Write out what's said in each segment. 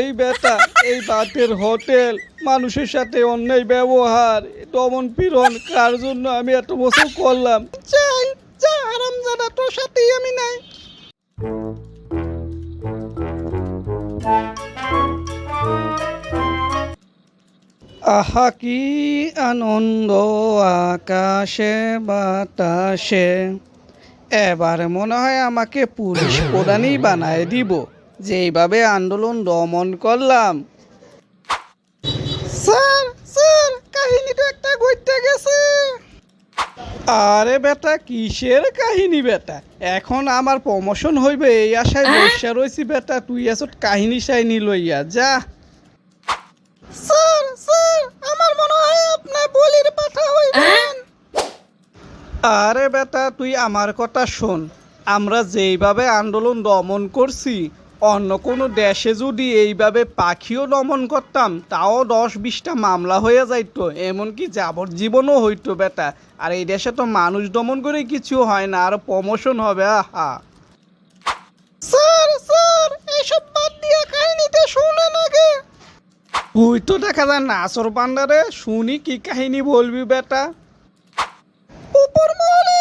এই বেটা, এই বাটের হোটেল, মানুষের সাথে অন্যায় ব্যবহার, দমন পীড়ন, কার জন্য আমি এত বছর করলাম? চাই যা আরাম জানা তোর সাথেই আমি নাই। আহা, কি আনন্দ, আকাশে, বাতাসে। এবার মনে হয় আমাকে পুলিশ প্রধানই বানায় দিব। যেইভাবে আন্দোলন দমন করলাম। স্যার স্যার কাহিনী তো একটা ঘটতে গেছে। আরে বেটা কিসের কাহিনী বেটা? এখন আমার প্রমোশন হইবে এই আশায় বসে রয়েছি বেটা তুই আসত কাহিনী সাইনি লইয়া যা। স্যার স্যার আমার মনে হয় আপনি বলির পাঠা হইবেন। আরে বেটা তুই আমার কথা শোন। আমরা যেইভাবে আন্দোলন দমন করছি অন্য কোনো দেশে যদি এইভাবে পাখিও দমন করতাম তাও দশ বিশটা মামলা হয়ে যাইতো। এমনকি যাবজ্জীবনও হইতো বেটা। আর এই দেশে তো মানুষ দমন করে কিছু হয় না আর প্রমোশন হবে আহা। স্যার স্যার এইসব বাদ দিয়ে কাহিনীতে শুনে নাকি তুই তো দেখা যায় নাচর পান্ডারে শুনি কি কাহিনী বলবি বেটা? উপর মহলে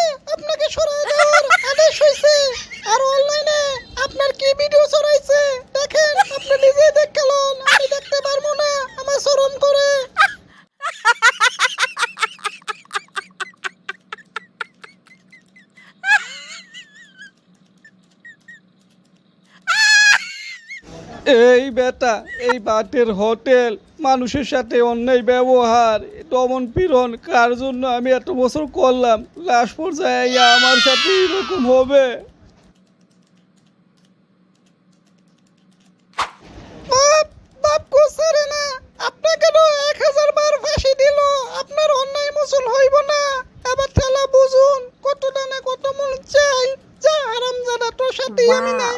এই বেটা এই বাটের হোটেল মানুষের সাথে অন্যায় ব্যবহার দমন পীড়ন কার জন্য আমি এত বছর করলাম? লাস্ট পর্যায়ে আমার সাথে এরকম হবে? বাপ বাপ না আপনাকে তো এক হাজার বার ফাঁসি দিল। আপনার অন্যায় মোচন হইব না। এবার ঠেলা বুঝুন কত দানে কত চাই। আরাম জানা তোর সাথেই আমি নাই।